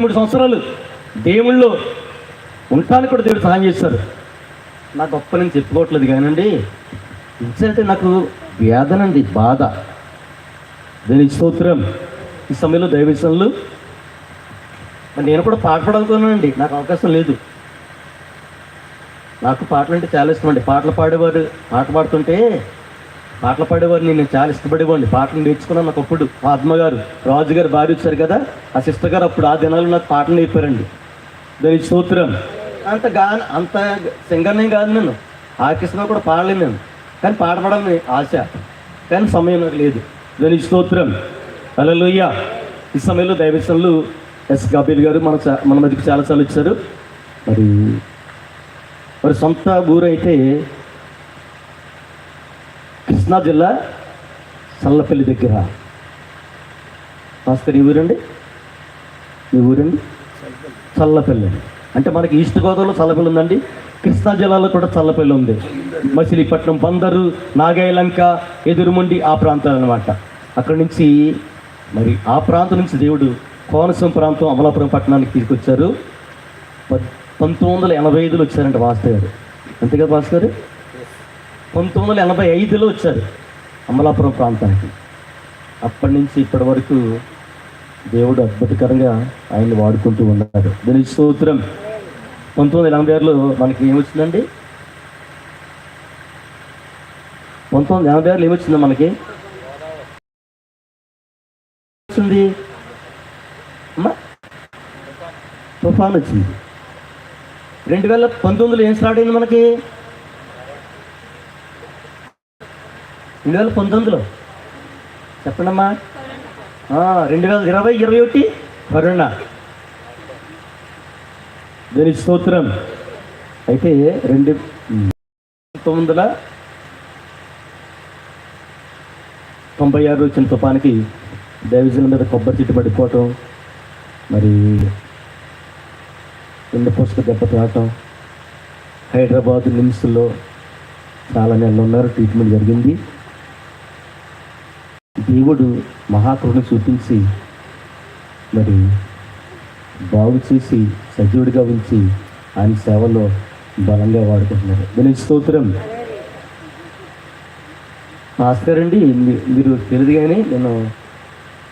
మూడు సంవత్సరాలు దేవుళ్ళు ఉండటానికి కూడా దేవుడు సహాయం చేశారు నా గొప్ప నేను చెప్పుకోవట్లేదు కానండి. ఇన్సల్ట్ నాకు వేదనండి బాధ. దేనికి స్తోత్రం. ఈ సమయంలో దైవశంలు నేను కూడా పాట పాడగలుగుతున్నానండి నాకు అవకాశం లేదు. నాకు పాటలు అంటే చాలా ఇష్టం అండి. పాటలు పాడేవారు పాట పాడుతుంటే పాటలు పాడేవారు నేను చాలా ఇష్టపడేవాడిని. పాటలు నేర్చుకున్నాను నాకు అప్పుడు. ఆత్మ గారు రాజు గారు భార్య వచ్చారు కదా ఆ సిస్టర్ గారు అప్పుడు ఆ దినాలు నాకు పాటలు నేర్పారండి. దాని స్తోత్రం. అంత గా అంత సింగర్నే కాదు నేను. ఆర్కెస్ట్రా కూడా పాడలేను నేను. కానీ పాట పాడాలని ఆశ. కానీ సమయం నాకు లేదు. దాని స్తోత్రం. అలలుయ్య ఈ సమయంలో దైవశంలు ఎస్ కబీర్ గారు మన మన మధ్యకి చాలాసార్లు వచ్చారు. మరి మరి సొంత ఊరు అయితే కృష్ణా జిల్లా చల్లపల్లి దగ్గర. భాస్కర్ ఈ ఊరండి? ఈ ఊరండి? చల్లపల్లి అంటే మనకి ఈస్ట్ గోదావరిలో చల్లపల్లి ఉందండి. కృష్ణా జిల్లాలో కూడా చల్లపల్లి ఉంది. మచిలీపట్నం బందరు నాగాయలంక ఎదురుముండి ఆ ప్రాంతాలు అనమాట అక్కడి నుంచి మరి ఆ ప్రాంతం నుంచి దేవుడు కోనసీమ ప్రాంతం అమలాపురం పట్టణానికి తీసుకొచ్చారు. పంతొమ్మిది వందల ఎనభై ఐదులో వచ్చారంట భాస్కర్ గారు అంతే కదా భాస్కర్ పంతొమ్మిది వందల ఎనభై ఐదులో వచ్చారు అమలాపురం ప్రాంతానికి. అప్పటి నుంచి ఇప్పటి వరకు దేవుడు అద్భుతకరంగా ఆయన్ని వాడుకుంటూ ఉన్నాడు. దీని స్తోత్రం. పంతొమ్మిది వందల ఎనభై ఆరులో మనకి ఏమొచ్చిందండి? పంతొమ్మిది వందల ఎనభై ఆరులో ఏమొచ్చింది మనకి? వచ్చింది తుఫాన్ వచ్చింది. రెండు వేల పంతొమ్మిదిలో ఏం స్టార్ట్ అయింది మనకి? రెండు వేల పంతొమ్మిదిలో. చెప్పండమ్మా. రెండు వేల ఇరవై ఇరవై ఒకటి కరుణ దీని స్తోత్రం. అయితే రెండు పంతొమ్మిది వందల తొంభై ఆరు వచ్చిన తుఫానికి దైవజనుల మీద కొబ్బరి చెట్టు పడిపోవటం మరి ఎండ పుస్తక దెబ్బ తాగటం హైదరాబాద్ నిమ్స్లో చాలా నెలలు ఉన్నారు ట్రీట్మెంట్ జరిగింది. దేవుడు మహాకరుణ చూపించి మరి బాగు చేసి సజీవుడిగా ఉంచి ఆయన సేవలో బలంగా వాడుకుంటున్నారు దీని స్తోత్రం. భాస్కర్ అండి మీరు తెలియదు కానీ నేను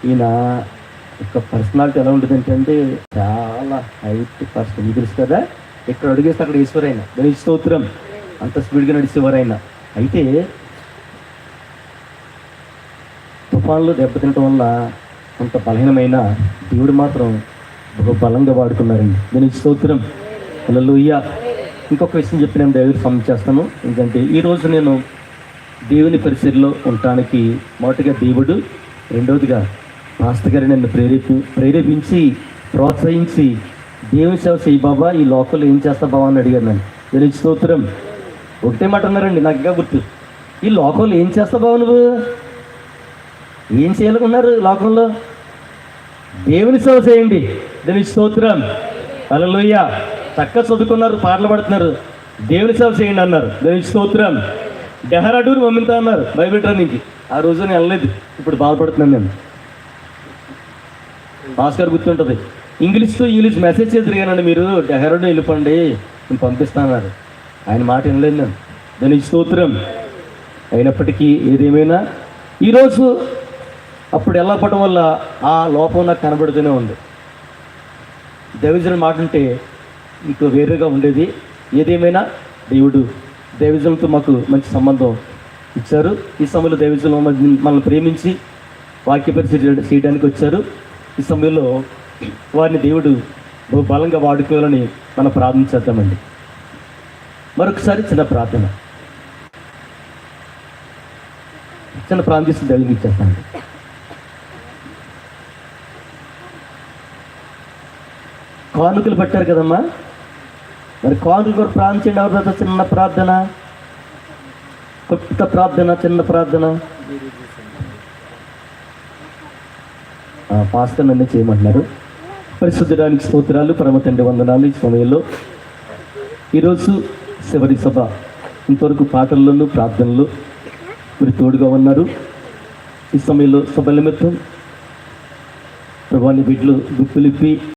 ఈయన యొక్క పర్సనాలిటీ ఎలా ఉంటుంది అంటే చాలా హైట్ పర్సన్. మీకు తెలుసు కదా ఇక్కడ అడిగేస్తే అక్కడ ఈశ్వరైన దీనికి స్తోత్రం. అంత స్పీడ్గా నడిచేవారైనా అయితే తుఫాన్లు దెబ్బతినటం వల్ల కొంత బలహీనమైన దేవుడు మాత్రం బహు బలంగా వాడుకున్నారండి. దీనికి స్తోత్రం. లూయ ఇంకొక విషయం చెప్పి నేను దేవుడికి సమ్ చేస్తాను. ఎందుకంటే ఈరోజు నేను దేవుని పరిస్థితిలో ఉండటానికి మొదటిగా దేవుడు రెండవదిగా మాస్టర్ గారు నన్ను ప్రేరేపి ప్రేరేపించి ప్రోత్సహించి దేవుని సేవ చేయి బాబా ఈ లోకల్లో ఏం చేస్తా బాబా అని అడిగారు నన్ను. దీనికి స్తోత్రం. ఒకటే మాట అన్నారండి నాకు గుర్తు. ఈ లోకంలో ఏం చేస్తా బాబు నువ్వు? ఏం చేయాలనుకున్నారు లోకంలో? దేవుని సేవ చేయండి. దీనికి స్తోత్రం. అలలోయ చక్కగా చదువుకున్నారు పాటలు పడుతున్నారు. దేవుని సేవ చేయండి అన్నారు. దీనికి స్తోత్రం. డెహరాడూర్ మమ్మింతా అన్నారు. బైబిల్ ట్రైనింగ్కి. ఆ రోజు నేను వెళ్ళలేదు. ఇప్పుడు బాధపడుతున్నాను నేను. భాస్కర్ గుర్తుంటుంది. ఇంగ్లీష్తో ఇంగ్లీష్ మెసేజ్ తిరిగానండి మీరు. డెహరాడూన్ వెళ్ళిపోండి. నేను పంపిస్తానన్నారు ఆయన మాట వినలేదు నేను. దానికి స్తోత్రం. అయినప్పటికీ ఏదేమైనా ఈరోజు అప్పుడు వెళ్ళకపోవడం వల్ల ఆ లోపం నాకు కనబడుతూనే ఉంది. దైవజన మాట ఉంటే మీకు వేరుగా ఉండేది ఏదేమైనా దేవుడు దైవజనులతో మాకు మంచి సంబంధం ఇచ్చారు. ఈ సమయంలో దైవజనులు మనల్ని ప్రేమించి వాక్య పరిచయం చేయడానికి వచ్చారు. ఈ సమయంలో వారిని దేవుడు బహు బలంగా వాడుకోవాలని మనం ప్రార్థన చేద్దామండి. మరొకసారి చిన్న ప్రార్థన. చిన్న ప్రార్థిస్తూ దైవం ఇచ్చేస్తామండి కానుకలు పెట్టారు కదమ్మా? మరి కానుకలు కూడా ప్రార్థన చేయండి ఎవరి దగ్గర చిన్న ప్రార్థన? కొత్త ప్రార్థన చిన్న ప్రార్థన? ఆ, నన్ను చేయమంటున్నారు. పరిశుద్ధడానికి స్తోత్రాలు పరమ తండ్రి వందనాలు ఈ సమయంలో. ఈరోజు చివరి సభ. ఇంతవరకు పాటల్లోనూ ప్రార్థనలు మీరు తోడుగా ఉన్నారు. ఈ సమయంలో సభ నిమిత్తం ప్రభాని బిడ్డలు గుప్పిలిప్పి